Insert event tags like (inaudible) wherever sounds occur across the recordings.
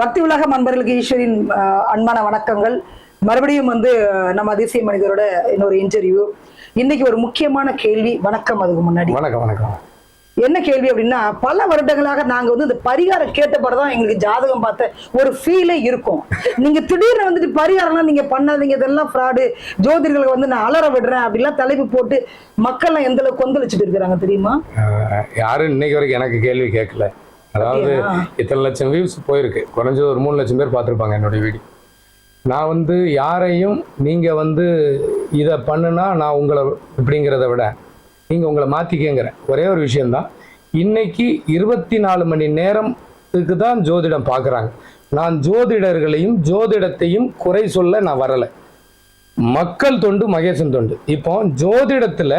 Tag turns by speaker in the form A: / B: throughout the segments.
A: பக்தி உலக அன்பர்களுக்கு ஈஸ்வரின் அன்பான வணக்கங்கள். மறுபடியும் வந்து நம்ம அதிசய மனிதரோட இன்னொரு இன்டர்வியூ. இன்னைக்கு ஒரு முக்கியமான கேள்வி வணக்கம் அதுக்கு முன்னாடி.
B: வணக்கம் வணக்கம்.
A: என்ன கேள்வி அப்படின்னா பல வருடங்களாக நாங்க வந்து இந்த பரிகாரம் கேட்டப்படதான் எங்களுக்கு ஜாதகம் பார்த்த ஒரு ஃபீலே இருக்கும். நீங்க திடீர்னு வந்துட்டு பரிகாரம்லாம் நீங்க பண்ணாதீங்க இதெல்லாம் ஃப்ராடு ஜோதிடர்களை வந்து நான் அலற விடுறேன் அப்படிலாம் தலைப்பு போட்டு மக்கள்லாம் எந்த அளவுக்கு கொந்தளிச்சுட்டு இருக்கிறாங்க தெரியுமா?
B: யாரும் இன்னைக்கு வரைக்கும் எனக்கு கேள்வி கேட்கல. அதாவது? இத்தனை லட்சம் வியூஸ் போயிருக்கு. குறைஞ்சது ஒரு மூணு லட்சம் பேர் பார்த்துருப்பாங்க என்னுடைய வீடியோ நான் வந்து யாரையும் நீங்க வந்து இதை பண்ணுனா நான் உங்களை இப்படிங்கிறத விட நீங்க உங்களை மாத்திக்கங்கிற ஒரே ஒரு விஷயம்தான். இன்னைக்கு இருபத்தி நாலு மணி நேரத்துக்கு தான் ஜோதிடம் பார்க்குறாங்க. நான் ஜோதிடர்களையும் ஜோதிடத்தையும் குறை சொல்ல நான் வரலை. மக்கள் தொண்டு மகேசன் தொண்டு. இப்போ ஜோதிடத்துல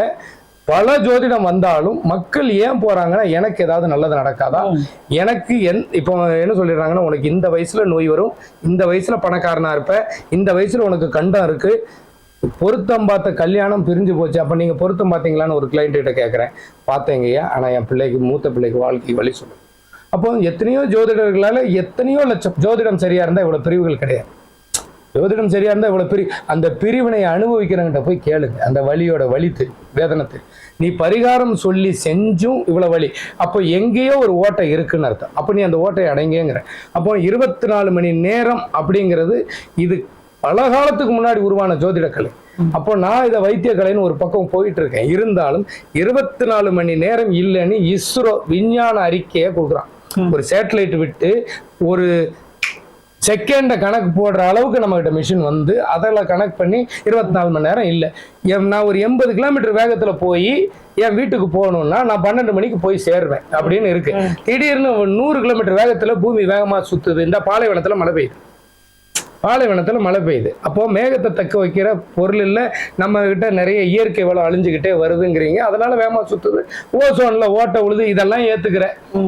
B: பல ஜோதிடம் வந்தாலும் மக்கள் ஏன் போறாங்கன்னா எனக்கு ஏதாவது நல்லது நடக்காதா? எனக்கு என் இப்போ என்ன சொல்லிடுறாங்கன்னா உனக்கு இந்த வயசுல நோய் வரும் இந்த வயசுல பணக்காரனா இருப்ப இந்த வயசுல உனக்கு கண்டம் இருக்கு பொருத்தம் பார்த்த கல்யாணம் பிரிஞ்சு போச்சு அப்ப நீங்க பொருத்தம் பார்த்தீங்களான்னு ஒரு கிளைண்ட் கிட்ட கேட்கறேன் பார்த்தேங்கய்யா ஆனா என் பிள்ளைக்கு மூத்த பிள்ளைக்கு வாழ்க்கை வழி சொல்லு அப்போ எத்தனையோ ஜோதிடர்களால எத்தனையோ லட்சம் ஜோதிடம் சரியா இருந்தா இவ்வளவு பிரிவுகள் கிடையாது. ஜோதிடம் சரியா இருந்தா இவ்வளவு பிரி அந்த பிரிவினை அனுபவிக்கிறவங்கிட்ட போய் கேளுங்க அந்த வலியோட வலி தெரியும் வேதனை தெரியும் நீ பரிகாரம் சொல்லி செஞ்சும் இவ்வளவு வலி. அப்போ எங்கேயோ ஒரு ஓட்டை இருக்குன்னு அர்த்தம். அப்போ நீ அந்த ஓட்டையை அடங்கேங்கிற அப்போ இருபத்தி நாலு மணி நேரம் அப்படிங்கிறது இது பல காலத்துக்கு முன்னாடி உருவான ஜோதிடக்கலை அப்போ நான் இதை வைத்தியக்கலைன்னு ஒரு பக்கம் போயிட்டு இருக்கேன் இருந்தாலும் இருபத்தி நாலு மணி நேரம் இல்லைன்னு இஸ்ரோ விஞ்ஞான அறிக்கையை கொடுக்குறான். ஒரு சேட்டலைட் விட்டு ஒரு செகண்ட கணக்கு போடுற அளவுக்கு நம்மகிட்ட மிஷின் வந்து அதில் கனெக்ட் பண்ணி இருபத்தி நாலு மணி நேரம் இல்லை. நான் ஒரு எண்பது கிலோமீட்டர் வேகத்தில் போய் என் வீட்டுக்கு போகணும்னா நான் பன்னெண்டு மணிக்கு போய் சேருவேன் அப்படின்னு இருக்கு. திடீர்னு நூறு கிலோமீட்டர் வேகத்தில் பூமி வேகமாக சுத்துது. இந்த பாலைவனத்தில் மழை பெய்யுது. பாலைவனத்தில் மழை பெய்யுது. அப்போ மேகத்தை தக்க வைக்கிற பொருள் இல்லை. நம்ம கிட்ட நிறைய இயற்கை வளம் அழிஞ்சுக்கிட்டே வருதுங்கிறீங்க. அதனால வேகமா சுத்துது. ஓசோன்ல ஓட்ட உழுது இதெல்லாம் ஏத்துக்கிற.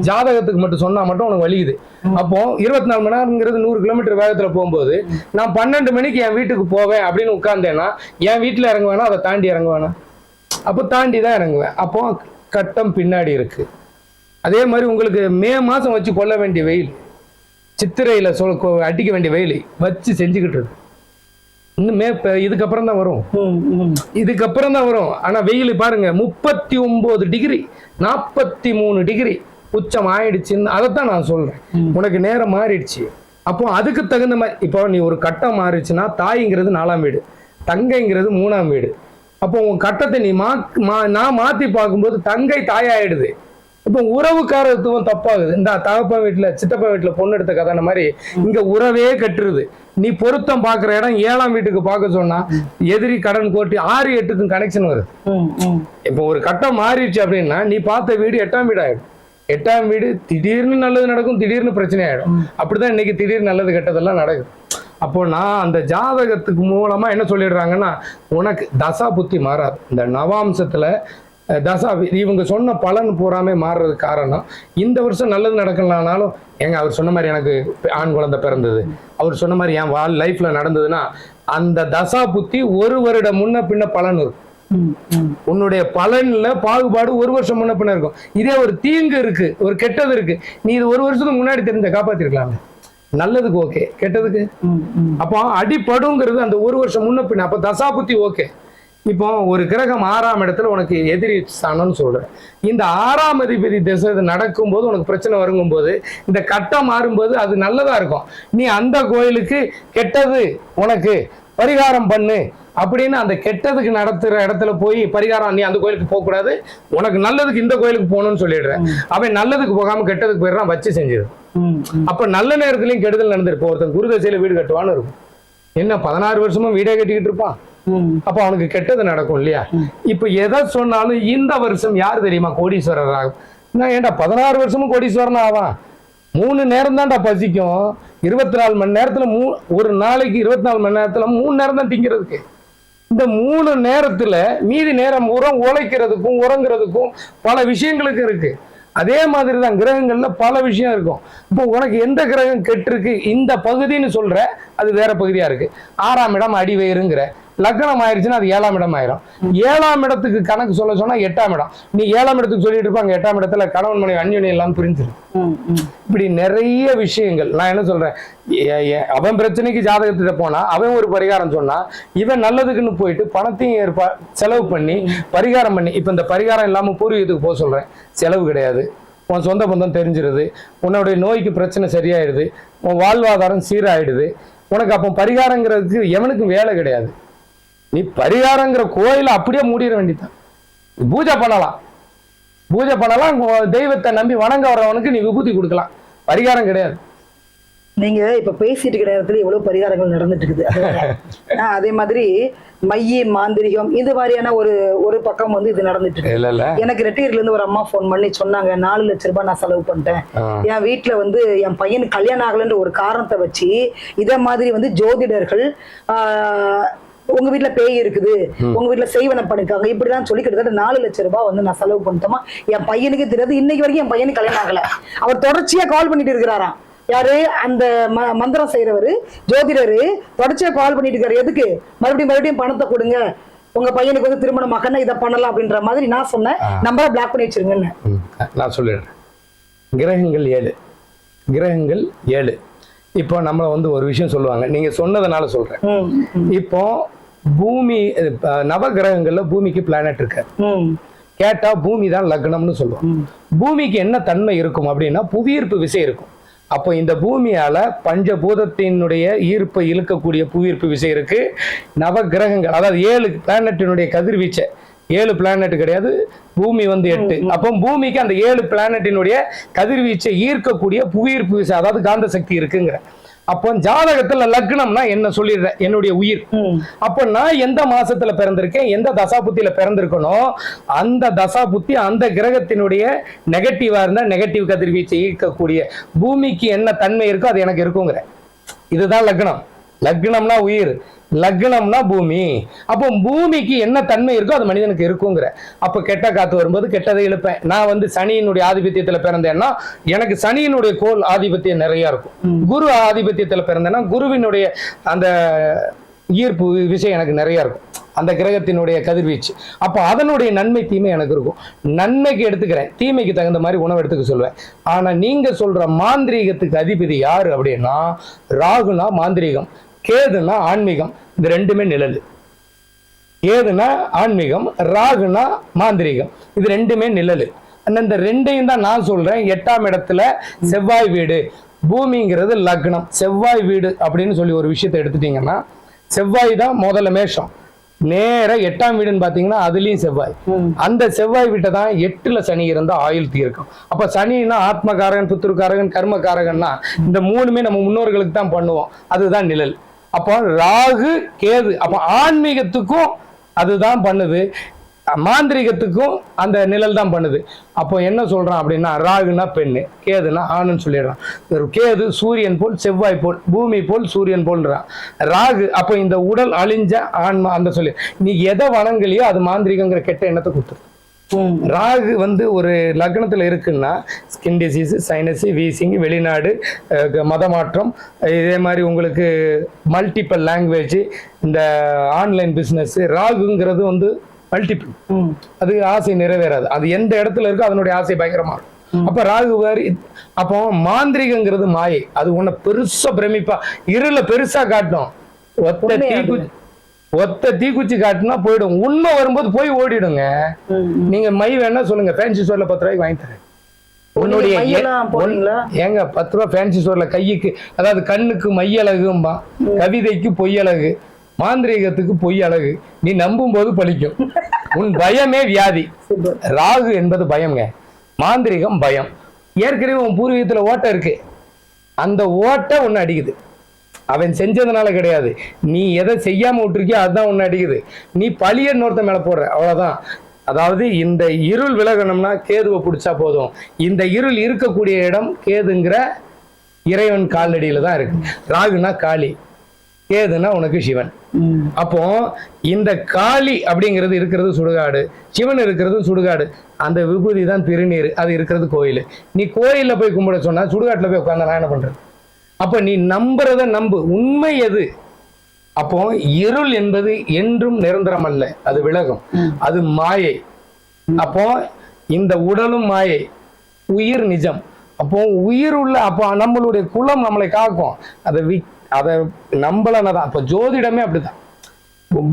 B: ஜாதகத்துக்கு மட்டும் சொன்னா மட்டும் உனக்கு வலிக்குது. அப்போ இருபத்தி நாலு மணி நேரம்ங்கிறது நூறு கிலோமீட்டர் வேகத்துல போகும்போது நான் பன்னெண்டு மணிக்கு என் வீட்டுக்கு போவேன் அப்படின்னு உட்கார்ந்தேன்னா என் வீட்டுல இறங்க வேணாம் அதை தாண்டி இறங்க வேணாம் அப்போ தாண்டி தான் இறங்குவேன். அப்போ கட்டம் பின்னாடி இருக்கு. அதே மாதிரி உங்களுக்கு மே மாசம் வச்சு கொள்ள வேண்டிய வெயில். சித்திரையில சொல் அடிக்க வேண்டிய வெயில் வச்சு செஞ்சுக்கிட்டு இருக்கு. இன்னுமே இதுக்கப்புறம் தான் வரும். இதுக்கப்புறம் தான் வரும். ஆனா வெயில் பாருங்க முப்பத்தி ஒன்பது டிகிரி நாற்பத்தி மூணு டிகிரி உச்சம் ஆயிடுச்சுன்னு அதைத்தான் நான் சொல்றேன். உனக்கு நேரம் மாறிடுச்சு. அப்போ அதுக்கு தகுந்த மாதிரி இப்போ நீ ஒரு கட்டம் மாறிடுச்சுன்னா தாய்ங்கிறது நாலாம் வீடு தங்கைங்கிறது மூணாம் வீடு. அப்போ உன் கட்டத்தை நீ மா நான் மாத்தி பார்க்கும்போது தங்கை தாயாயிடுது. இப்போ உறவுக்காரத்துவம் தப்பாகுது. இந்த தகப்பன் வீட்டுல சித்தப்பா வீட்டுல பொண்ணு எடுத்த கதை மாதிரி இங்க உறவே கட்டுருது. நீ பொருத்தம் பாக்குற இடம் ஏழாம் வீட்டுக்கு பார்க்க சொன்னா எதிரி கடன் கோட்டி ஆறு எட்டுக்கும் கனெக்ஷன் வருது. இப்போ ஒரு கட்டம் மாறிடுச்சு அப்படின்னா நீ பார்த்த வீடு எட்டாம் வீடு ஆயிடும். எட்டாம் வீடு திடீர்னு நல்லது நடக்கும் திடீர்னு பிரச்சனை ஆயிடும். அப்படிதான் இன்னைக்கு திடீர்னு நல்லது கெட்டதெல்லாம் நடக்குது. அப்போ நான் அந்த ஜாதகத்துக்கு மூலமா என்ன சொல்லிடுறாங்கன்னா உனக்கு தசா புத்தி மாறாது. இந்த நவாம்சத்துல தசா இவங்க சொன்ன பலன் பூராமே மாறுறதுக்கு காரணம் இந்த வருஷம் நல்லது நடக்கலனாலும் ஏங்க அவர் சொன்ன மாதிரி எனக்கு ஆண் குழந்தை பிறந்தது. அவர் சொன்ன மாதிரி என் வாழ் லைஃப்ல நடந்ததுன்னா அந்த தசா புத்தி ஒரு வருடம் முன்ன பின்ன பலன் இருக்கும். உன்னுடைய பலன்ல பாகுபாடு ஒரு வருஷம் முன்ன பின்ன இருக்கும். இதே ஒரு தீங்கு இருக்கு ஒரு கெட்டது இருக்கு. நீ இது ஒரு வருஷத்துக்கு முன்னாடி தெரிஞ்ச காப்பாத்திருக்கலாம் நல்லதுக்கு ஓகே கெட்டதுக்கு. அப்போ அடிப்படுங்கிறது அந்த ஒரு வருஷம் முன்ன பின்ன அப்ப தசாபுத்தி ஓகே. இப்போ ஒரு கிரகம் ஆறாம் இடத்துல உனக்கு எதிரி ஸ்தானம்னு சொல்றேன். இந்த ஆறாம் அதிபதி திசை இது நடக்கும்போது உனக்கு பிரச்சனை வருங்கும்போது இந்த கட்டம் மாறும்போது அது நல்லதா இருக்கும். நீ அந்த கோயிலுக்கு கெட்டது உனக்கு பரிகாரம் பண்ணு அப்படின்னு அந்த கெட்டதுக்கு நடத்துற இடத்துல போய் பரிகாரம் நீ அந்த கோயிலுக்கு போக கூடாது உனக்கு நல்லதுக்கு இந்த கோயிலுக்கு போகணும்னு சொல்லிடுறேன். அவன் நல்லதுக்கு போகாம கெட்டதுக்கு போயிடுறான் வச்சு
A: ம்.
B: அப்ப நல்ல நேரத்துலயும் கெடுதல் நடந்திருப்போம் ஒருத்தன் குருதசையில வீடு கட்டுவான்னு இருக்கும். என்ன பதினாறு வருஷமா வீடே கட்டிக்கிட்டு இருப்பான். அப்ப அவனுக்கு கெட்டது நடக்கும் இல்லையா? இப்ப எதை சொன்னாலும் இந்த வருஷம் யார் தெரியுமா கோடீஸ்வரர் ஆகும்? நான் ஏன்டா பதினாறு வருஷமும் கோடீஸ்வரன் ஆவான்? மூணு நேரம் தான்டா பசிக்கும். இருபத்தி நாலு மணி நேரத்துல மூ ஒரு நாளைக்கு இருபத்தி நாலு மணி நேரத்துல மூணு நேரம் தான் திங்கிறதுக்கு. இந்த மூணு நேரத்துல மீதி நேரம் உரம் உழைக்கிறதுக்கும் உறங்குறதுக்கும் பல விஷயங்களுக்கு இருக்கு. அதே மாதிரி தான் கிரகங்கள்ல பல விஷயம் இருக்கும். இப்போ உனக்கு எந்த கிரகம் கெட்டிருக்கு? இந்த பகுதின்னு சொல்ற அது வேற பகுதியா இருக்கு. ஆறாம் இடம் அடிவயிறுங்கிற. லக்னம் ஆயிருச்சுன்னா அது ஏழாம் இடம் ஆயிரும். ஏழாம் இடத்துக்கு கணக்கு சொல்ல சொன்னா எட்டாம் இடம். நீ ஏழாம் இடத்துக்கு சொல்லிட்டு இருப்பாங்க எட்டாம் இடத்துல கணவன் மனைவி அந்யோன்யம் எல்லாம் பிரிஞ்சிருக்கு
A: ம், ம்.
B: இப்படி நிறைய விஷயங்கள். நான் என்ன சொல்றேன்? அவன் பிரச்சனைக்கு ஜாதகத்திட்ட போனா அவன் ஒரு பரிகாரம் சொன்னா இவன் நல்லதுக்குன்னு போயிட்டு பணத்தையும் ஏற்பா செலவு பண்ணி பரிகாரம் பண்ணி இப்ப இந்த பரிகாரம் இல்லாம பூர்வீகத்துக்கு போக சொல்றேன். செலவு கிடையாது. உன் சொந்த பந்தம் தெரிஞ்சிருது. உன்னுடைய நோய்க்கு பிரச்சனை சரியாயிடுது. உன் வாழ்வாதாரம் சீராயிடுது. உனக்கு அப்போ பரிகாரங்கிறதுக்கு எவனுக்கும் வேலை கிடையாது. நீ பரிகாரங்கிற கோயிலை அப்படியே மூடிட வேண்டியதான் பூஜை பண்ணலாம். பூஜை பண்ணலாம் தெய்வத்தை நம்பி வணங்க வரவனுக்கு நீ விபூதி கொடுக்கலாம். பரிகாரம் கிடையாது.
A: நீங்க இப்ப பேசிட்டு இருக்கிற நேரத்துல எவ்வளவு பரிகாரங்கள் நடந்துட்டு இருக்குது. அது- மாதிரி மைய மாந்திரிகம் இது மாதிரியான ஒரு ஒரு பக்கம் வந்து இது நடந்துட்டு இருக்கு. எனக்கு ரெட்டியர்ல இருந்து ஒரு அம்மா ஃபோன் பண்ணி சொன்னாங்க நாலு லட்ச ரூபாய் நான் செலவு பண்ணிட்டேன். என் வீட்டுல வந்து என் பையனுக்கு கல்யாணம் ஆகலைன்ற ஒரு காரணத்தை வச்சு இத மாதிரி வந்து ஜோதிடர்கள் உங்க வீட்டுல பேய் இருக்குது. உங்க வீட்டுல செய்வன பண்ணிருக்காங்க. இப்படிலாம் சொல்லி கிட்டத்தட்ட நாலு லட்ச ரூபாய் வந்து நான் செலவு பண்ணிட்டோமா? என் பையனுக்கே தெரியாது. இன்னைக்கு வரைக்கும் என் பையனுக்கு கல்யாணம் ஆகல. அவர் தொடர்ச்சியா கால் பண்ணிட்டு இருக்கிறாராம். யாரு? அந்த மந்திரம் செய்யறவரு ஜோதிடரு தொடர்ச்சியா கால் பண்ணிட்டு இருக்காரு. எதுக்கு? மறுபடியும் மறுபடியும் பணத்தை கொடுங்க. உங்க பையனுக்கு வந்து திருமணம் ஆகணும் இதை பண்ணலாம் அப்படின்ற மாதிரி நான் சொன்னேன். நம்பரை பிளாக் பண்ணி வச்சிருங்கன்னு.
B: ம், நான் சொல்லிடுறேன். கிரகங்கள் ஏழு. கிரகங்கள் ஏழு. இப்போ நம்மளை வந்து ஒரு விஷயம் சொல்லுவாங்க. நீங்க சொன்னதுனால சொல்றேன். இப்போ பூமி அஹ், நவ கிரகங்கள்ல பூமிக்கு பிளானட் இருக்காது
A: ம்,
B: கேட்டா பூமி தான் லக்னம்னு சொல்லுவோம். பூமிக்கு என்ன தன்மை இருக்கும் அப்படின்னா புவியீர்ப்பு விசை இருக்கும். அப்போ இந்த பூமியால பஞ்சபூதத்தினுடைய ஈர்ப்பை இழுக்கக்கூடிய புவியீர்ப்பு விசை இருக்கு. நவ கிரகங்கள் அதாவது ஏழு பிளானட்டினுடைய கதிர்வீச்சை. ஏழு பிளானட் கிடையாது பூமி வந்து எட்டு. அப்போ பூமிக்கு அந்த ஏழு பிளானட்டினுடைய கதிர்வீச்சை ஈர்க்கக்கூடிய புவியீர்ப்பு விசை அதாவது காந்த சக்தி இருக்குங்கிற. அப்போ ஜாதகத்துல லக்னம்னா என்ன சொல்லிடுறேன் என்னுடைய உயிர். அப்ப நான் எந்த மாசத்துல பிறந்திருக்கேன்? எந்த தசாபுத்தியில பிறந்திருக்கனோ அந்த தசாபுத்தி அந்த கிரகத்தினுடைய நெகட்டிவா இருந்தா நெகட்டிவ் கதிர்வீச்சை ஈர்க்கக்கூடிய பூமிக்கு என்ன தன்மை இருக்கோ அது எனக்கு இருக்குங்கிற. இதுதான் லக்னம். லக்னம்னா உயிர் லக்னம்னா பூமி. அப்போ பூமிக்கு என்ன தன்மை இருக்கோ அது மனிதனுக்கு இருக்குங்கிற. அப்போ கெட்ட காத்து வரும்போது கெட்டதை இழுப்பேன். நான் வந்து சனியினுடைய ஆதிபத்தியத்துல பிறந்தேன்னா எனக்கு சனியினுடைய கோல் ஆதிபத்தியம் நிறைய இருக்கும். குரு ஆதிபத்தியத்துல பிறந்தேன்னா குருவினுடைய அந்த ஈர்ப்பு விஷயம் எனக்கு நிறைய இருக்கும். அந்த கிரகத்தினுடைய கதிர்வீச்சு. அப்போ அதனுடைய நன்மை தீமை எனக்கு இருக்கும். நன்மைக்கு எடுத்துக்கிறேன். தீமைக்கு தகுந்த மாதிரி உணவு எடுத்துக்க சொல்லுவேன் ஆனா நீங்க சொல்ற மாந்திரீகத்துக்கு அதிபதி யாரு அப்படின்னா ராகுனா மாந்திரீகம். கேதுனா ஆன்மீகம் இது ரெண்டுமே நிழல். ஏதுனா ஆன்மீகம் ராகுனா மாந்திரீகம். இது ரெண்டுமே நிழல். இந்த ரெண்டையும் தான் நான் சொல்றேன். எட்டாம் இடத்துல செவ்வாய் வீடு. பூமிங்கிறது லக்னம். செவ்வாய் வீடு அப்படின்னு சொல்லி ஒரு விஷயத்தை எடுத்துட்டீங்கன்னா செவ்வாய் தான் முதல்ல மேஷம். நேர எட்டாம் வீடுன்னு பாத்தீங்கன்னா அதுலயும் செவ்வாய். அந்த செவ்வாய் வீட்டை தான் எட்டுல சனி இருந்தா ஆயுள் தீர்க்கும். அப்ப சனின்னா ஆத்மகாரகன் புத்திரக்காரகன் கர்மகாரகன்னா இந்த மூணுமே நம்ம முன்னோர்களுக்கு தான் பண்ணுவோம். அதுதான் நிழல். அப்போ ராகு கேது அப்போ ஆன்மீகத்துக்கும் அதுதான் பண்ணுது. மாந்திரிகத்துக்கும் அந்த நிழல் தான் பண்ணுது. அப்போ என்ன சொல்றான் அப்படின்னா ராகுனா பெண்ணு கேதுனா ஆணுன்னு சொல்லிடுறான். ஒரு கேது சூரியன் போல் செவ்வாய் போல் பூமி போல் சூரியன் போல்றான் ராகு அப்போ இந்த உடல் அழிஞ்ச ஆன்மா அந்த சொல்லி. நீ எதை வணங்கலையோ அது மாந்திரிகங்கிற கெட்ட எண்ணத்தை கொடுத்துரு ராகு வந்து ஒரு லக்னத்துல இருக்குன்னா ஸ்கின் டிசீஸ் சைனஸ் வீசிங் வெளிநாடு மதமாற்றம் இதே மாதிரி உங்களுக்கு மல்டிபிள் லாங்குவேஜ் இந்த ஆன்லைன் பிஸ்னஸ் ராகுங்கிறது வந்து மல்டிபிள்
A: ம்.
B: அது ஆசை நிறைவேறாது. அது எந்த இடத்துல இருக்கோ அதனுடைய ஆசை பயங்கரமா இருக்கும். அப்ப ராகு வேறு அப்போ மாந்திரிகங்கிறது மாயை. அது உன்னை பெருசா பிரமிப்பா. இருள பெருசா காட்டும். ஒத்த ஒத்த தீக்குச்சி காட்டுனா போயிடும். உண்மை வரும்போது போய் ஓடிடுங்க. நீங்க மை வேணா சொல்லுங்க. ஃபேன்சி ஸ்டோர்ல பத்து ரூபாய்க்கு வாங்கி தரேன். உன்னுடைய ஏங்க பத்து ரூபா ஃபேன்சி ஸ்டோர்ல கையுக்கு அதாவது கண்ணுக்கு மையழகும்பா கவிதைக்கு பொய்யழகு மாந்திரீகத்துக்கு பொய் அழகு. நீ நம்பும் போது பலிக்கும் உன் பயமே வியாதி. ராகு என்பது பயம்ங்க. மாந்திரிகம் பயம். ஏற்கனவே உன் பூர்வீகத்துல ஓட்டை இருக்கு. அந்த ஓட்டை உன்னை அடிக்குது. அவன் செஞ்சதுனால கிடையாது. நீ எதை செய்யாம விட்டுருக்கியோ அதுதான் உன்னை அடிக்குது. நீ பழிய இன்னொருத்த மேல போடுற. அவ்வளவுதான். அதாவது இந்த இருள் விலகணும்னா கேதுவை பிடிச்சா போதும். இந்த இருள் இருக்கக்கூடிய இடம் கேதுங்கிற இறைவன் காலடியில தான் இருக்கு. ராகுனா காளி கேதுனா உனக்கு சிவன். அப்போ இந்த காளி அப்படிங்கிறது இருக்கிறது சுடுகாடு. சிவன் இருக்கிறது சுடுகாடு. அந்த விபூதி தான் திருநீர். அது இருக்கிறது கோயில். நீ கோயில்ல போய் கும்பிட சொன்னா சுடுகாட்டுல போய் உட்கார்ந்தா நான் என்ன பண்றது? அப்ப நீ நம்புறத நம்பு. உண்மை எது? அப்போ இருள் என்பது என்றும் நிரந்தரம் அல்ல. அது விலகும். அது மாயை. அப்போ இந்த உடலும் மாயை. உயிர் நிஜம். அப்போ உயிர் உள்ள அப்போ நம்மளுடைய குலம் நம்மளை காக்கும். அதை வி அதை நம்பலனதான் அப்போ ஜோதிடமே அப்படிதான்.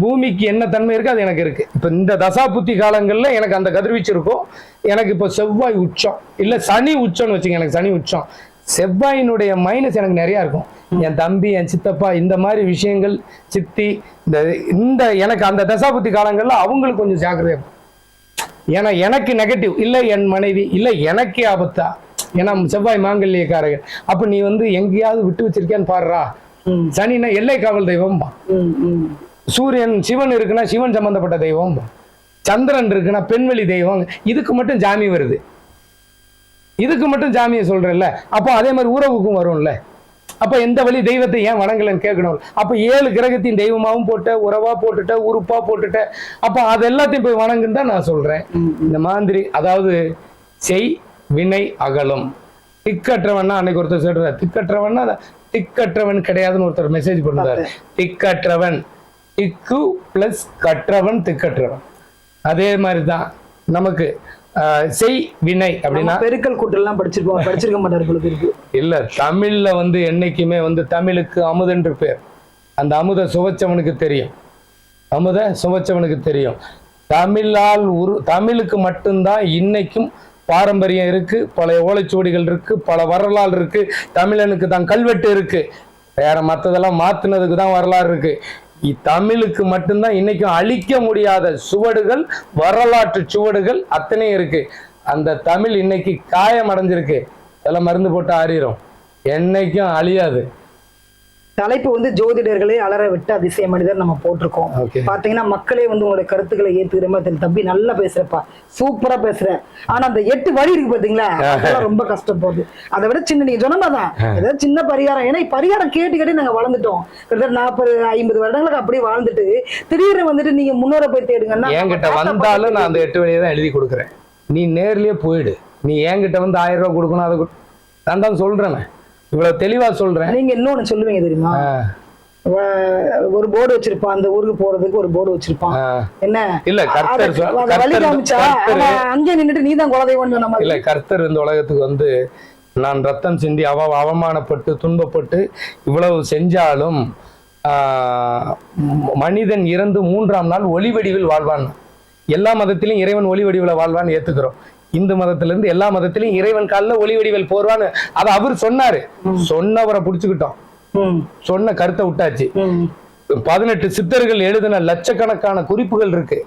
B: பூமிக்கு என்ன தன்மை இருக்கு அது எனக்கு இருக்கு. இப்போ இந்த தசா புத்தி காலங்கள்ல எனக்கு அந்த கதிர்வீச்சு இருக்கும். எனக்கு இப்போ செவ்வாய் உச்சம். இல்ல சனி உச்சம்னு வச்சுங்க எனக்கு சனி உச்சம். செவ்வாயினுடைய மைனஸ் எனக்கு நிறைய இருக்கும். என் தம்பி என் சித்தப்பா இந்த மாதிரி விஷயங்கள் சித்தி இந்த இந்த எனக்கு அந்த தசா புத்தி காலங்கள்ல அவங்களுக்கு கொஞ்சம் ஜாக்கிரதையா இருக்கும். ஏன்னா எனக்கு நெகட்டிவ் இல்ல என் மனைவி இல்ல எனக்கே ஆபத்தா? ஏன்னா செவ்வாய் மாங்கல்யக்காரர்கள். அப்ப நீ வந்து எங்கேயாவது விட்டு வச்சிருக்கியான்னு பாருடா.
A: ம்,
B: சனினா எல்லை காவல் தெய்வம். சூரியன் சிவன் இருக்குன்னா சிவன் சம்பந்தப்பட்ட தெய்வம் சந்திரன் இருக்குன்னா பெண்வெளி தெய்வம். இதுக்கு மட்டும் ஜாமி வருது. இதுக்கு மட்டும் ஜாமியை சொல்றேன்ல. அப்போ அதே மாதிரி உறவுக்கும் வரும்ல. அப்ப எந்த வழி தெய்வத்தை ஏன் வணங்கலன்னு கேட்கணும். அப்ப ஏழு கிரகத்தின் தெய்வமாவும் போட்ட உறவா போட்டுட்ட உறுப்பா போட்டுட்ட. அப்ப அது எல்லாத்தையும் போய் வணங்குன்னு தான் நான் சொல்றேன். இந்த மாதிரி அதாவது செய் வினை அகலும். திக்கற்றவன்னா அன்னைக்கு ஒருத்தர் சொல்றாரு. திக்கற்றவன்னா திக்கற்றவன் கிடையாதுன்னு ஒருத்தர் மெசேஜ் பண்ணுறாரு திக்கற்றவன். திக்கு பிளஸ் கற்றவன் திக்கற்றவன். அதே மாதிரி தான் நமக்கு செய் வினை அப்படின்னா
A: பெருக்கல் கூட்டெல்லாம் படிச்சிருப்போம். படிச்சிருக்க மாட்டாரு போல இருக்கு
B: இல்ல தமிழ்ல வந்து என்னைக்குமே வந்து தமிழுக்கு அமுதென்று பேர். அந்த அமுத சுவைச்சவனுக்கு தெரியும். அமுத சுவைச்சவனுக்கு தெரியும். தமிழால் உரு தமிழுக்கு மட்டும்தான் இன்னைக்கும் பாரம்பரியம் இருக்கு பல ஓலைச்சுவடிகள் இருக்கு பல வரலாறு இருக்கு. தமிழனுக்கு தான் கல்வெட்டு இருக்கு. வேற மத்ததெல்லாம் மாத்துனதுக்கு தான் வரலாறு இருக்கு. தமிழுக்கு மட்டும்தான் இன்னைக்கும் அழிக்க முடியாத சுவடுகள் வரலாற்று சுவடுகள் அத்தனையும் இருக்கு. அந்த தமிழ் இன்னைக்கு காயம் அடைஞ்சிருக்கு அதெல்லாம் மருந்து போட்டு ஆறிடும் என்னைக்கும் அழியாது.
A: தலைப்பு வந்து ஜோதிடர்களே அலற விட்டு அதிசய மனிதர் நம்ம போட்டிருக்கோம். பாத்தீங்கன்னா மக்களே வந்து உங்களுடைய கருத்துக்களை ஏத்துக்கிற மாதிரி. தம்பி நல்லா பேசுறப்பா. சூப்பரா பேசுற ஆனா அந்த எட்டு வழி இருக்கு பாத்தீங்களா? அதெல்லாம் ரொம்ப கஷ்டப்படுது. அதை விட சின்ன நீங்க சொன்ன மாதிரிதான். ஏதாவது சின்ன பரிகாரம். ஏன்னா பரிகாரம் கேட்டு கேட்டு நாங்க வளர்ந்துட்டோம். கிட்டத்தட்ட நாற்பது ஐம்பது வருடங்களுக்கு அப்படியே வாழ்ந்துட்டு திடீர்னு வந்துட்டு நீங்க முன்னோரை போய் தேடுங்கன்னா
B: என்கிட்ட வந்தாலும் நான் அந்த எட்டு வழியை தான் எழுதி கொடுக்குறேன். நீ நேர்லயே போயிடு. நீ என்கிட்ட வந்து ஆயிரம் ரூபாய் கொடுக்கணும் அதை நான் தான் சொல்றேன் இவ்வளவு தெளிவா சொல்றேன்.
A: நீங்க இன்னொன்னு சொல்லுவீங்க தெரியுமா? ஒரு போர்டு வச்சிருப்பான் அந்த ஊருக்கு போறதுக்கு ஒரு போர்டு வச்சிருப்பான். என்ன?
B: இல்ல கர்த்தர்
A: வழி காமிச்சா அங்கே நின்னுட்டு நீ தான் குலதெய்வம் சொன்ன
B: இல்ல கர்த்தர் இந்த உலகத்துக்கு வந்து நான் ரத்தம் சிந்தி அவ அவமானப்பட்டு துன்பப்பட்டு இவ்வளவு செஞ்சாலும் மனிதன் இறந்து மூன்றாம் நாள் ஒளி வடிவில் வாழ்வான். எல்லா மதத்திலும் இறைவன் ஒளி வடிவில் வாழ்வான்னு ஏத்துக்கிறோம். இந்து மதத்துல இருந்து எல்லா மதத்திலும் இறைவன் காலில் ஒளி வடிவில் போர்வான்னு அதை அவர் சொன்னாரு. சொன்னவரை புடிச்சுக்கிட்டோம். சொன்ன கருத்தை விட்டாச்சு. பதினெட்டு சித்தர்கள் எழுதின லட்சக்கணக்கான குறிப்புகள் இருக்கு.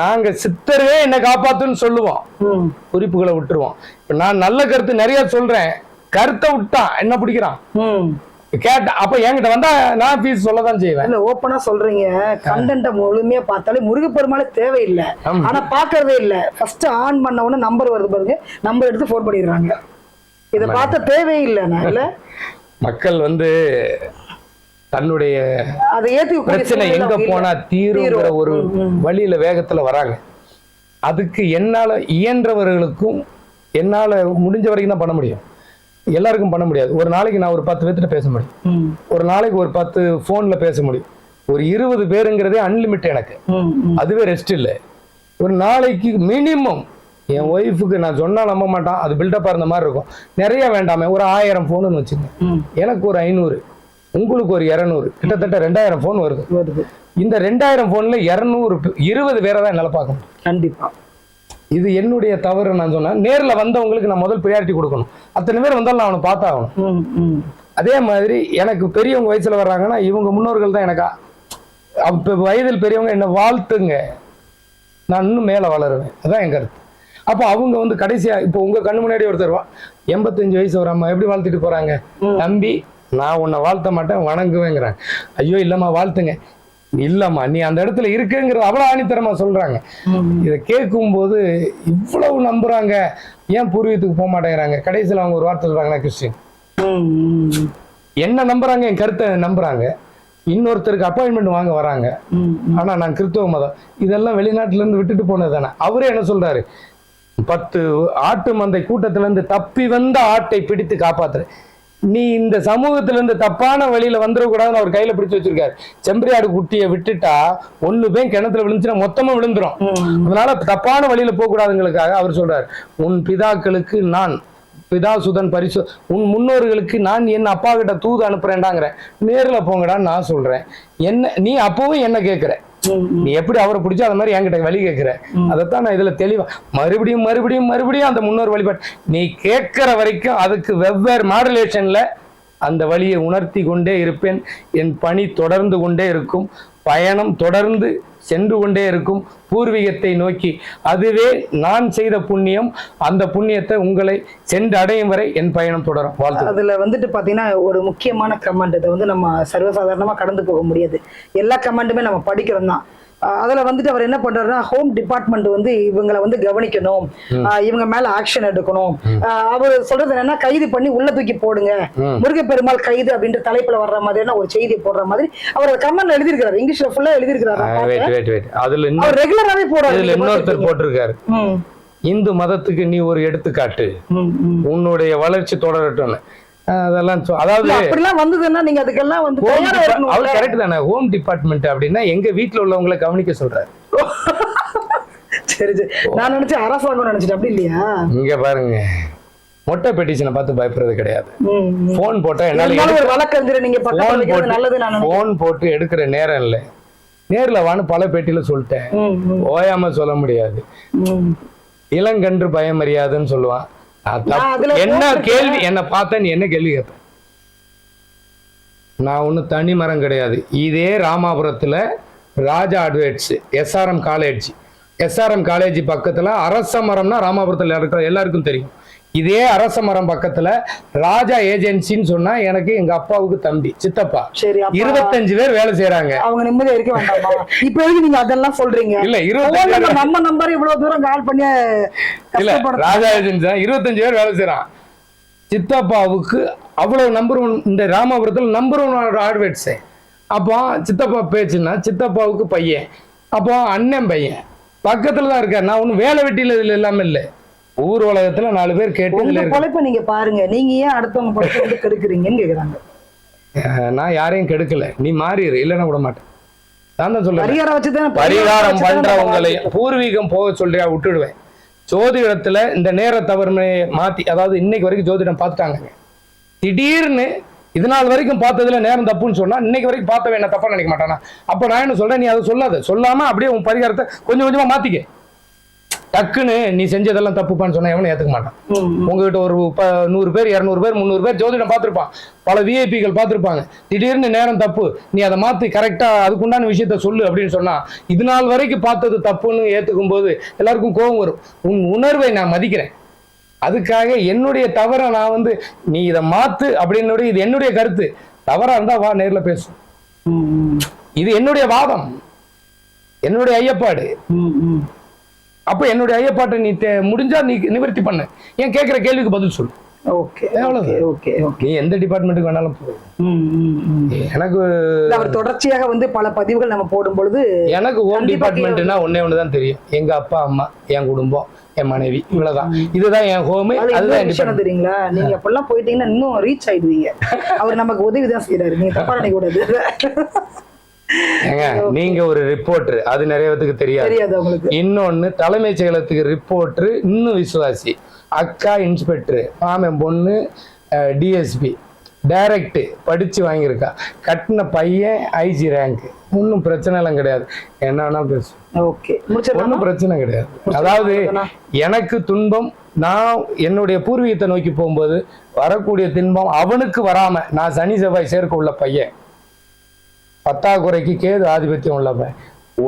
B: நாங்க சித்தரே என்ன காப்பாத்துன்னு சொல்லுவோம். குறிப்புகளை விட்டுருவோம். இப்ப நான் நல்ல கருத்து நிறைய சொல்றேன். கருத்தை விட்டான் என்ன பிடிக்கிறான். கேட்ட அப்ப என்கிட்ட வந்தா நான் ஃபீஸ் சொல்லதான் செய்வேன்.
A: இல்ல ஓப்பனா சொல்றீங்க. கண்டென்ட்ட முழுமையா பார்த்தாலே முருகப்பெருமாளே தேவையில்லை. ஆனா பாக்குறதே இல்ல. ஃபர்ஸ்ட் ஆன் பண்ண உடனே நம்பர் வருது பாருங்க. நம்பர் எடுத்து ஃபோன் பண்ணிடுறாங்க. இத பார்த்த தேவையில்லை இல்ல
B: மக்கள் வந்து தன்னுடைய
A: அதை ஏத்துக்க
B: பிரச்சனை எங்க போனா தீருங்கிற ஒரு வழியில வேகத்துல வராங்க. அதுக்கு என்னால இயன்றவர்களுக்கும் என்னால முடிஞ்ச வரைக்கும் தான் பண்ண முடியும். எல்லாருக்கும் பண்ண முடியாது. ஒரு நாளைக்கு நான் ஒரு பத்து பேர்த்திட்ட பேச முடியும். ஒரு நாளைக்கு ஒரு பத்து ஃபோன்ல பேச முடியும். ஒரு இருபது பேருங்கிறதே அன்லிமிட் எனக்கு. அதுவே ரெஸ்ட் இல்லை. ஒரு நாளைக்கு மினிமம் என் ஒய்ஃபுக்கு நான் சொன்னா நம்ப மாட்டான். அது பில்டப்பாக இருந்த மாதிரி இருக்கும். நிறைய வேண்டாமே. ஒரு ஆயிரம் ஃபோனுன்னு வச்சுங்க
A: ம்.
B: எனக்கு ஒரு ஐநூறு. உங்களுக்கு ஒரு இரநூறு. கிட்டத்தட்ட ரெண்டாயிரம் ஃபோன் வருது. இந்த ரெண்டாயிரம் ஃபோன்ல இரநூறு இருபது பேரை தான் என்னால் பார்க்க முடியும்.
A: கண்டிப்பா.
B: இது என்னுடைய தவறு நான் சொன்னேன். நேரில் வந்தவங்களுக்கு நான் முதல் ப்ரியாரிட்டி கொடுக்கணும். அத்தனை பேர் வந்தாலும் நான் அவனை பார்த்தாகணும். அதே மாதிரி எனக்கு பெரியவங்க வயசுல வர்றாங்கன்னா இவங்க முன்னோர்கள் தான் எனக்கா அப்ப வயதில் பெரியவங்க என்ன வாழ்த்துங்க. நான் இன்னும் மேல வளருவேன். அதான் என் கருத்து. அப்போ அவங்க வந்து கடைசியா இப்போ உங்க கண்ணு முன்னாடி ஒருத்தர் எண்பத்தஞ்சு வயசு ஒரு அம்மா எப்படி வாழ்த்திட்டு போறாங்க? தம்பி நான் உன்னை வாழ்த்த மாட்டேன் வணங்குவேங்கிறாங்க ஐயோ இல்லம்மா வாழ்த்துங்க. இல்லம்மா நீ அந்த இடத்துல இருக்குங்கிறது அவ்வளவு ஆணித்தரமா சொல்றாங்க. இதை கேட்கும்போது இவ்வளவு நம்புறாங்க. ஏன் பூர்வீகத்துக்கு போக மாட்டேங்கிறாங்க? கடைசியில் அவங்க ஒரு வார்த்தை சொல்றாங்களா கிறிஸ்டின். என்ன நம்புறாங்க? என் கருத்தை நம்புறாங்க. இன்னொருத்தருக்கு அப்பாயின்மெண்ட் வாங்க வராங்க. ஆனா நான் கிறிஸ்தவ மதம். இதெல்லாம் வெளிநாட்டுல இருந்து விட்டுட்டு போனது தானே. அவரே என்ன சொல்றாரு? பத்து ஆட்டு மந்தை கூட்டத்துல இருந்து தப்பி வந்த ஆட்டை பிடித்து காப்பாத்துற நீ இந்த சமூகத்துல இருந்து தப்பான வழியில வந்துடக்கூடாதுன்னு அவர் கையில பிடிச்சு வச்சிருக்காரு. செம்பரியாடு குட்டியை விட்டுட்டா ஒண்ணு பேர் கிணத்துல விழுந்துச்சுன்னா மொத்தமா விழுந்துரும். அதனால தப்பான வழியில போக கூடாதுங்களுக்காக அவர் சொல்றாரு. உன் பிதாக்களுக்கு நான் பிதாசுதன் பரிசு உன் முன்னோர்களுக்கு நான் என் அப்பா கிட்ட தூது அனுப்புறேன்டாங்கிறேன். நேர்ல போங்கடான்னு நான் சொல்றேன். என்ன நீ அப்பவும் என்ன கேட்குற நீ எப்படி அவரை பிடிச்சோ அது மாதிரி என்கிட்ட வழி கேட்கிற. அதைத்தான் நான் இதுல தெளிவா மறுபடியும் மறுபடியும் மறுபடியும் அந்த முன்னோர் வழிபாடு. நீ கேட்கிற வரைக்கும் அதுக்கு வெவ்வேறு மாடுலேஷன்ல அந்த வழியை உணர்த்தி கொண்டே இருப்பேன். என் பணி தொடர்ந்து கொண்டே இருக்கும். பயணம் தொடர்ந்து சென்று கொண்டே இருக்கும் பூர்வீகத்தை நோக்கி அதுவே நான் செய்த புண்ணியம் அந்த புண்ணியத்தை உங்களை சென்று அடையும் வரை என் பயணம் தொடரும். வாழ்த்து
A: அதுல வந்துட்டு பாத்தீங்கன்னா ஒரு முக்கியமான கமெண்ட் இதை வந்து நம்ம சர்வசாதாரணமா கடந்து போக முடியாது. எல்லா கமெண்ட்டுமே நம்ம படிக்கிறோம் தான் அதுல வந்துட்டு அவர் என்ன பண்றாருன்னா ஹோம் டிபார்ட்மெண்ட் வந்து இவங்களை வந்து கவனிக்கணும். இவங்க மேல ஆக்ஷன் எடுக்கணும். அவர் சொல்றது என்னன்னா கைது பண்ணி உள்ள தூக்கி போடுங்க. முருகப்பெருமாள் கைது அப்படின்ற தலைப்புல வர்ற மாதிரியான ஒரு செய்தி போடுற மாதிரி அவர் கமெண்ட் எழுதியிருக்கிறாரு. இங்கிலீஷ்ல ஃபுல்லா எழுதியிருக்கிறாரு.
B: அதுல
A: அவர் ரெகுலராவே போடுறாரு
B: இன்னொருத்தர். போட்டிருக்காரு. இந்து மதத்துக்கு நீ ஒரு எடுத்துக்காட்டு. உன்னுடைய வளர்ச்சி தொடரட்டும்னு. அஹ் அதெல்லாம் அதாவது
A: அப்படிலாம் வந்ததுன்னா நீங்க அதுக்கெல்லாம் வந்து.
B: அவர் கரெக்ட் தானே. ஹோம் டிபார்ட்மெண்ட் அப்படின்னா எங்க வீட்ல உள்ளவங்களை கவனிக்க சொல்றாரு.
A: சரி சரி. நான் நினைச்சேன் அரசாங்கம் நினைச்சிட்டேன் அப்படி இல்லையா?
B: இங்க பாருங்க. மொட்டை பெட்டிஷனை பார்த்து பயப்படுறது கிடையாது. போன் போட்டா என்னால
A: ஒரு வழக்கறிஞரை நீங்க
B: போன் போட்டு
A: நல்லது நான்.
B: போன் போட்டு எடுக்கிற நேரம் இல்லை. நேர்ல வான்னு பல பேட்டியில சொல்லிட்டேன். ஓயாம சொல்ல முடியாது. இளங்கன்று பயம் அறியாதுன்னு சொல்லுவான். என்ன. கேள்வி? என்ன பார்த்தா நீ என்ன கேள்வி கேட்ப நான் ஒன்றும் தனி மரம் கிடையாது. இதே ராமாபுரத்துல ராஜா அட்வைட்ஸ் எஸ்ஆர்எம் காலேஜ் எஸ்ஆர்எம் காலேஜ் பக்கத்துல அரச மரம்னா ராமாபுரத்துல இருக்கிற எல்லாருக்கும் தெரியும். இதே அரச மரம் பக்கத்துல ராஜா ஏஜென்சின்னு சொன்னா எனக்கு எங்க அப்பாவுக்கு தம்பி சித்தப்பா.
A: சரி
B: இருபத்தஞ்சு பேர் வேலை செய்யறாங்க
A: அவங்க நிம்மதியா இருக்க வேண்டாமா? இப்ப எதுக்கு நீங்க அதெல்லாம் சொல்றீங்க?
B: இல்ல இருபத்தஞ்சு
A: நம்ம நம்பர் இவ்வளவு தூரம் கால் பண்ணி
B: இல்ல ராஜா ஏஜென்சி தான். இருபத்தஞ்சு பேர் வேலை செய்யறான் சித்தப்பாவுக்கு அவ்வளவு நம்பர் ஒன் இந்த ராமபுரத்தில் நம்பர் ஒன் ஆட்வேட்ஸு அப்போ சித்தப்பா பேச்சுன்னா சித்தப்பாவுக்கு பையன். அப்போ அண்ணன் பையன். பக்கத்துல தான் இருக்கார். நான் ஒன்றும் வேலை வெட்டியில எல்லாமே இல்லை. ஊர் உலகத்துல நாலு பேர் கேட்டு
A: உங்க பொழைப்ப நீங்க பாருங்க. நீங்க ஏன் அடுத்தவங்க பொழைப்ப வந்து கெடுக்குறீங்கன்னு கேக்குறாங்க.
B: நான் யாரையும் கெடுக்கல. நீ மாறிடு இல்லைன்னா விட மாட்டேன். நான் தான் சொல்றேன்
A: பரிகாரம் வச்சுதான்
B: பரிகாரம் பண்றவங்களை பூர்வீகம் போக சொல்றியா விட்டுடுவேன். ஜோதிடத்துல இந்த நேர தவறுமை மாத்தி அதாவது இன்னைக்கு வரைக்கும் ஜோதிடம் பார்த்துட்டாங்க. திடீர்னு இது நாள் வரைக்கும் பார்த்ததுல நேரம் தப்புன்னு சொன்னா இன்னைக்கு வரைக்கும் பார்த்தவன் என்ன தப்பா நினைக்க மாட்டானா? அப்ப நான் என்ன சொல்றேன்? நீ அதை சொல்லாத. சொல்லாம அப்படியே உன் பரிகாரத்தை கொஞ்சம் கொஞ்சமா மாத்திக்க. டக்குன்னு நீ செஞ்சதெல்லாம் தப்புப்பான்னு சொன்னா எவனும் ஏத்துக்க மாட்டான். உங்ககிட்ட ஒரு நூறு பேர் இரநூறு பேர் முந்நூறு பேர் ஜோதிடம் பார்த்துருப்பான். பல விஐபிகள் பார்த்துருப்பாங்க. திடீர்னு நேரம் தப்பு. நீ அதை மாற்றி கரெக்டாக அதுக்குண்டான விஷயத்த சொல்லு அப்படின்னு சொன்னா இது நாள் வரைக்கும் பார்த்தது தப்புன்னு ஏற்றுக்கும் போது எல்லாருக்கும் கோபம் வரும். உன் உணர்வை நான் மதிக்கிறேன். அதுக்காக என்னுடைய தவறை நான் வந்து நீ இதை மாத்து அப்படின்னு இது என்னுடைய கருத்து. தவறா இருந்தா வா நேர்ல பேசு இது என்னுடைய வாதம். என்னுடைய ஐயப்பாடு. அப்ப என்னுடைய ஐயப்பாட்டை நீ முடிஞ்சா நீ நிவர்த்தி பண்ணு. ஏன் கேட்கிற கேள்விக்கு பதில் சொல்லு.
A: ஓகே? ஓகே ஓகே
B: எந்த டிபார்ட்மெண்ட்டுக்கு வேணாலும் எனக்கு
A: அவர் தொடர்ச்சியாக வந்து பல பதிவுகள் நம்ம போடும் பொழுது
B: எனக்கு ஹோம் டிபார்ட்மெண்ட்னா ஒன்னே ஒன்று தான் தெரியும். எங்க அப்பா அம்மா என் குடும்பம் என் மனைவி இவ்வளவுதான். இதுதான் என் ஹோம்
A: அது
B: அதுதான்
A: விஷயம் தெரியுங்களா? நீங்க அப்பெல்லாம் போயிட்டீங்கன்னா இன்னும் ரீச் ஆயிடுவீங்க. அவர் நமக்கு உதவி தான் செய்யறாரு நீங்க தப்பா நினைக்க கூடாது.
B: நீங்க ஒரு ரிப்போர்ட்டர் அது நிறைய பேத்துக்கு தெரியாது. இன்னொன்னு தலைமைச் செயலகத்துக்கு ரிப்போர்ட்டர் இன்னும் விசுவாசி. அக்கா இன்ஸ்பெக்டர் மாமன் பொண்ணு டிஎஸ்பி டைரக்ட் படிச்சு வாங்கியிருக்கா. கட்டின பையன் ஐஜி ரேங்க் ஒன்றும் பிரச்சனை எல்லாம் கிடையாது. என்ன வேணா பேசு
A: ஓகே
B: ஒன்றும் பிரச்சனை கிடையாது. அதாவது எனக்கு துன்பம் நான் என்னுடைய பூர்வீகத்தை நோக்கி போகும்போது வரக்கூடிய துன்பம் அவனுக்கு வராம நான் சனி செவ்வாய் சேர்க்க உள்ள பையன். பத்தாக்குறைக்கு கேது ஆதிபத்தியம் உள்ளவன்.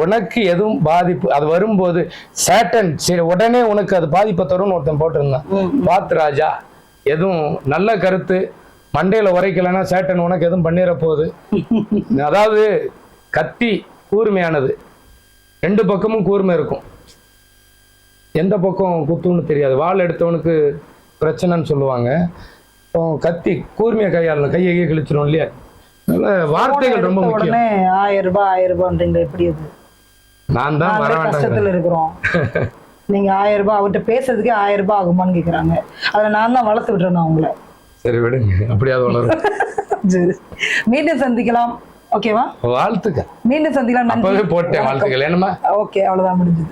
B: உனக்கு எதுவும் பாதிப்பு அது வரும்போது சேட்டன் சரி உடனே உனக்கு அது பாதிப்பை தரும்னு ஒருத்தன் போட்டிருந்தான். பார்த்து ராஜா எதுவும் நல்ல கருத்து மண்டையில உரைக்கலைன்னா சேட்டன் உனக்கு எதுவும் பண்ணிட போகுது (laughs) அதாவது கத்தி கூர்மையானது. ரெண்டு பக்கமும் கூர்மை இருக்கும். எந்த பக்கம் குத்துன்னு தெரியாது. வாள் எடுத்தவனுக்கு பிரச்சனைன்னு சொல்லுவாங்க. கத்தி கூர்மையை கையாளணும். கையை கிழிச்சிரும் இல்லையா? வார்த்தைகள் ரொம்ப முக்கியம்.
A: உடனே ஆயிரம் ரூபாய் ஆயிரம் ரூபாய்ன்றீங்க எப்படி அது?
B: நான் தான் வர
A: கஷ்டத்துல இருக்கிறோம். (laughs) நீங்க ஆயிரம் ரூபாய் அவர்கிட்ட பேசுறதுக்கே ஆயிரம் ரூபாய் ஆகுமான்னு கேக்குறாங்க. அதுல நான் தான் வளர்த்து விட்டுறேன் அவங்கள
B: சரி விடுங்க அப்படியாவது வளரும். (laughs)
A: சரி. மீண்டும் சந்திக்கலாம். ஓகேவா?
B: வாழ்த்துக்க
A: மீண்டும் சந்திக்கலாம். நன்றி.
B: போட்டேன் வாழ்த்துக்கள். என்னமா
A: ஓகே அவ்வளவுதான் முடிஞ்சது.